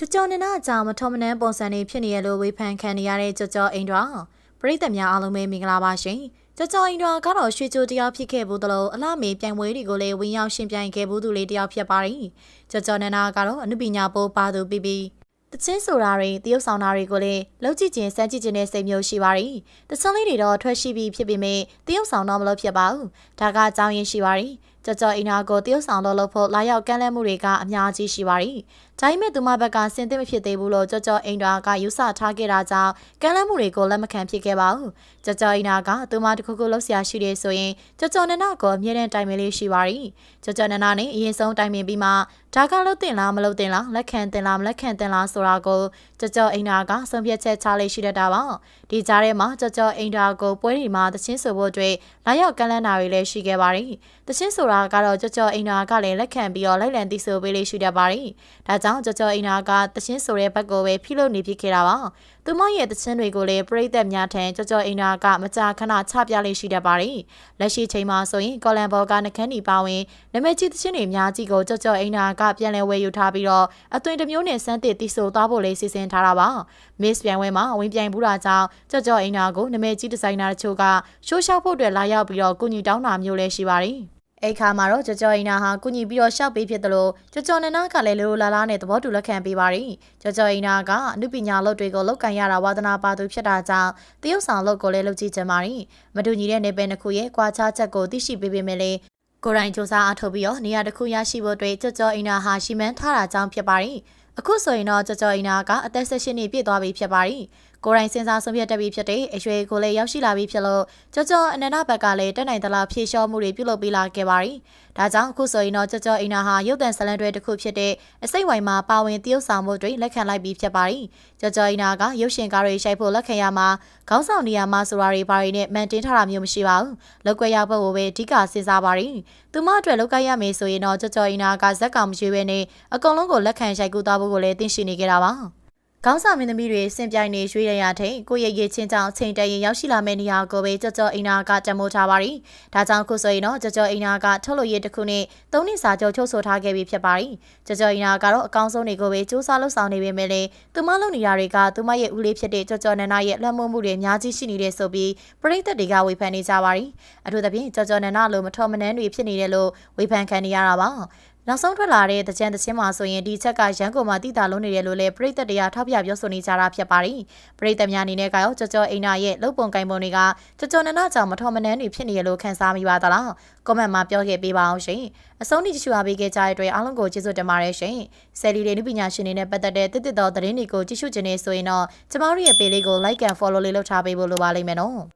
ကြော်ကြော်နနာအကြောင်းမထောမနှမ်းပုံစံတွေဖြစ်နေရလို့ဝေဖန်ခံနေရတဲ့ကြော်ကြော်အိမ်တော်ပရိသတ်များအားလုံးပဲမင်္ဂလာပါရှင်ကြော်ကြော်အိမ်တော်ကတော့ရွှေချိုတယောက်ဖြစ်ခဲ့ဘူးတလို့အလားမေပြိုင်ပွဲတွေကိုလည်းဝင်ရောက်ရှင်ပြိုင်ခဲ့ဘူးသူလေးတယောက်ဖြစ်ပါတယ်ကြော်ကြော်နနာကတော့အနုပညာပိုးပါသူပြီးပြီးတချင်းဆိုတာတွေတရုပ်ဆောင်တာတွေကိုလည်းလောက်ကြည့်ခြင်းစမ်းကြည့်ခြင်းနဲ့စိတ်မျိုးရှိပါတယ်။တချင်းလေးတွေတော့ထွက်ရှိပြီးဖြစ်ပေမဲ့တရုပ်ဆောင်တော့မလို့ဖြစ်ပါဘူး။ဒါကအကြောင်းရင်းရှိပါတယ်။ ကြော်ကြော်အင်နာကိုတရုပ်ဆောင်တော့လို့ဖို့လာရောက်ကမ်းလှမ်းမှုတွေကအများကြီးရှိပါတယ်။ဒါပေမဲ့သူမဘက်ကစင်သစ်မဖြစ်သေးဘူးလို့ကြော်ကြော်အိမ်တော်ကယူဆထားခဲ့တာကြောင့်ကမ်းလှမ်းမှုတွေကိုလက်မခံဖြစ်ခဲ့ပါဘူး။ကြော်ကြော်အိမ်တော်ကသူမတစ်ခုခုလှုပ်ရှားရှိတယ်ဆိုရင်ကြော်ကြော်နနကိုအမြဲတမ်းတိုင်ပင်လေးရှိပါတယ်။ကြော်ကြော်နနနဲ့အရင်ဆုံးတိုင်ပင်ပြီးမှဒါကလို့တင်လားမလို့တင်လားလက်ခံတင်လားမလက်ခံတင်လားဆိုတာကိုကြော်ကြော်အိမ်တော်ကဆုံးဖြတ်ချက်ချလေးရှိတတ်တာပါ။ဒီကြားထဲမှာကြော်ကြော်အိမ်တော်ကိုပွဲဒီမှာတချင်းဆိုဖို့အတွက်လာရောက်ကမ်းလှမ်းတာတွေလည်းရှိခဲ့ပါတယ်။တချင်းဆိုတာကတော့ကြော်ကြော်အိမ်တော်ကလည်းလက်ခံပြီးတော့လိုက်လံသိဆိုပေးလေးရှိတတ်ပါတယ်။ဒါကြောင့်ကြော်ကြော်အိနာကတချင်းဆိုတဲ့ဘက်ကိုပဲဖိလို့နေဖြစ်ခဲ့တာပါ။သူမရဲ့တချင်းတွေကိုလည်းပရိသတ်များထံကြော်ကြော်အိနာကမကြာခဏချပြလေးရှိတတ်ပါတယ်။လက်ရှိချိန်မှာဆိုရင်ကော်လန်ဘော်ကနှခမ်းနီပါဝင်နမကြီးတချင်းတွေများကြီးကိုကြော်ကြော်အိနာကပြန်လည်ဝယ်ယူထားပြီးတော့အသွင်တစ်မျိုးနဲ့စမ်းသစ်တီဆိုသွားဖို့လေးစီစဉ်ထားတာပါ။ Miss ပြိုင်ပွဲမှာဝင်ပြိုင်ဘူးတာကြောင့်ကြော်ကြော်အိနာကိုနမကြီးဒီဇိုင်နာတချို့ကရှိုးရှောက်ဖို့အတွက်လာရောက်ပြီးတော့ကုညီတောင်းတာမျိုးလည်းရှိပါတယ်။ အဲ့ခါမှာတော့ကြော်ကြော်အင်နာဟာကုညီပြီးတော့ရှောက်ပေးဖြစ်တယ်လို့ကြော်ကြော်နနာကလည်းလိုလာလာနဲ့သဘောတူလက်ခံပေးပါတယ်ကြော်ကြော်အင်နာကအနုပညာလုပ်တွေကိုလောက်ကန်ရတာဝါသနာပါသူဖြစ်တာကြောင့်တရုတ်ဆောင်လုပ်ကိုလည်းလုပ်ကြည့်ကြပါတယ်မတူညီတဲ့နေပယ်နှစ်ခုရဲ့ကွာခြားချက်ကိုသိရှိပေးပေမဲ့လည်းကိုရိုင်းစူးစမ်းအထောက်ပြီးတော့နေရာတစ်ခုရရှိဖို့အတွက်ကြော်ကြော်အင်နာဟာရှီမန်းထားတာကြောင့်ဖြစ်ပါတယ်အခုဆိုရင်တော့ကြော်ကြော်အင်နာကအသက်16နှစ်ပြည့်သွားပြီဖြစ်ပါတယ်ကိုရိုင်းစင်စာဆုံးဖြတ်တက်ပြီးဖြစ်တဲ့အရွယ်ကိုလည်းရောက်ရှိလာပြီးဖြစ်လို့ကြော်ကြော်အနန္ဒဘက်ကလည်းတက်နိုင်သလားဖြည့်လျှော့မှုတွေပြုလုပ်ပေးလာခဲ့ပါရီ။ဒါကြောင့်အခုဆိုရင်တော့ကြော်ကြော်အင်နာဟာရုပ်သံဇလန်တွေတစ်ခုဖြစ်တဲ့အစိတ်ဝိုင်မှာပါဝင်တရုပ်ဆောင်မှုတွေလက်ခံလိုက်ပြီးဖြစ်ပါရီ။ကြော်ကြော်အင်နာကရုပ်ရှင်ကားတွေရှိုက်ဖို့လက်ခံရမှာခေါင်းဆောင်နေရာမှာဆိုတာတွေဘာတွေနဲ့မန်တင်ထားတာမျိုးမရှိပါဘူး။လောက်ကွက်ရောက်ဖို့ကိုပဲအဓိကစဉ်းစားပါရီ။သူမအတွက်လောက်ကရမယ်ဆိုရင်တော့ကြော်ကြော်အင်နာကဇက်ကောင်မရှိဘဲနဲ့အကုန်လုံးကိုလက်ခံရှိုက်ကူသွားဖို့ကိုလည်းသိရှိနေကြတာပါ။ ခေါင်းဆောင်မင်းသမီးတွေစင်ပြိုင်နေရွှေရရထိန်ကိုရဲ့ရဲ့ချင်းကြောင့်ချိန်တရင်ရောက်ရှိလာမယ့်နေရာကိုပဲကြော်ကြော်အိနာကတမိုးထားပါရီ။ဒါကြောင့်ခုဆိုရင်တော့ကြော်ကြော်အိနာကထုတ်လို့ရတစ်ခုနဲ့သုံးနှစ်စာချုပ်ချုပ်ဆိုထားခဲ့ပြီးဖြစ်ပါရီ။ကြော်ကြော်အိနာကတော့အကောင်းဆုံးတွေကိုပဲစူးစမ်းလှုပ်ဆောင်နေပေမဲ့လည်းသူမလုပ်နေရတွေကသူမရဲ့ဦးလေးဖြစ်တဲ့ကြော်ကြော်နန္ဒရဲ့လွှမ်းမိုးမှုတွေအများကြီးရှိနေတဲ့ဆိုပြီးပရိသတ်တွေကဝေဖန်နေကြပါရီ။အထူးသဖြင့်ကြော်ကြော်နန္ဒလိုမထော်မနှမ်းတွေဖြစ်နေတယ်လို့ဝေဖန်ခံနေရတာပါ။ နောက်ဆုံးထွက်လာတဲ့တကြံတချင်းမှာဆိုရင်ဒီချက်ကရန်ကုန်မှာတိတာလုံးနေတယ်လို့လည်းပြည်သက်တရားထောက်ပြပြောဆိုနေကြတာဖြစ်ပါတယ်။ပြည်သက်များအနေနဲ့ကရောကြော်ကြော်အိနာရဲ့လုံပုံကိုင်ပုံတွေကကြော်ကြော်နနကြောင့်မထော်မနှမ်းတွေဖြစ်နေရလို့ခံစားမိပါသလား။ကွန်မန့်မှာပြောခဲ့ပေးပါအောင်ရှင်။အဆုံးထိကြည့်ရှုအားပေးခဲ့ကြတဲ့အတွက်အားလုံးကိုကျေးဇူးတင်ပါတယ်ရှင်။ဆယ်လီတွေနုပညာရှင်တွေနဲ့ပတ်သက်တဲ့တစ်တစ်တော်သတင်းတွေကိုကြည့်ရှုခြင်းနဲ့ဆိုရင်တော့ကျမတို့ရဲ့ပေလေးကို like and follow လေးလုပ်ထားပေးဖို့လိုပါလိမ့်မယ်နော်။